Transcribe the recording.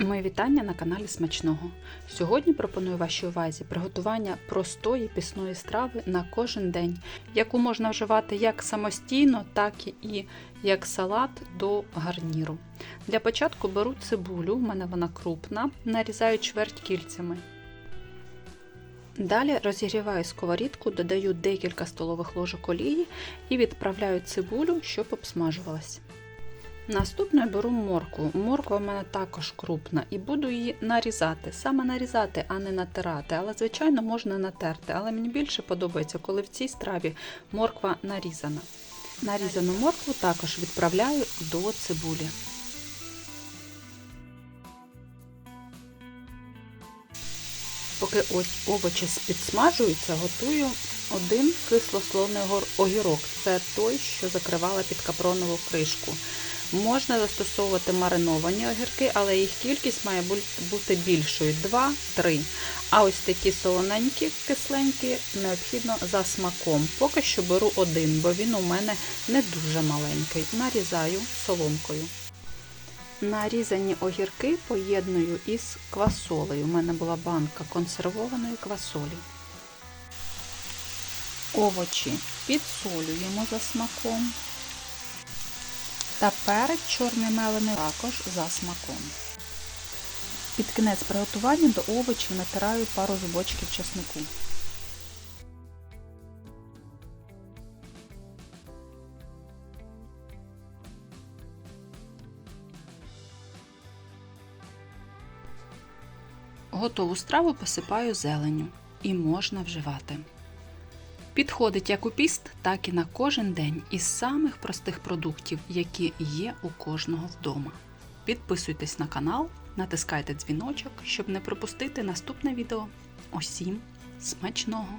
Мої вітання на каналі Смачного. Сьогодні пропоную вашій увазі приготування простої пісної страви на кожен день, яку можна вживати як самостійно, так і як салат до гарніру. Для початку беру цибулю, в мене вона крупна, нарізаю чверть кільцями. Далі розігріваю сковорідку, додаю декілька столових ложок олії і відправляю цибулю, щоб обсмажувалась. Наступною беру моркву. Морква в мене також крупна і буду її нарізати. Саме нарізати, а не натирати. Але, звичайно, можна натерти. Але мені більше подобається, коли в цій страві морква нарізана. Нарізану моркву також відправляю до цибулі. Поки ось овочі підсмажуються, готую один кисло-солоний огірок. Це той, що закривала під капронову кришку. Можна застосовувати мариновані огірки, але їх кількість має бути більшою 2-3. А ось такі солоненькі, кисленькі, необхідно за смаком. Поки що беру один, бо він у мене не дуже маленький. Нарізаю соломкою. Нарізані огірки поєдную із квасолею. У мене була банка консервованої квасолі. Овочі підсолюємо за смаком. Та перець чорний мелений також за смаком. Під кінець приготування до овочів натираю пару зубочків чеснику. Готову страву посипаю зеленню і можна вживати. Підходить як у піст, так і на кожен день із самих простих продуктів, які є у кожного вдома. Підписуйтесь на канал, натискайте дзвіночок, щоб не пропустити наступне відео. Усім смачного!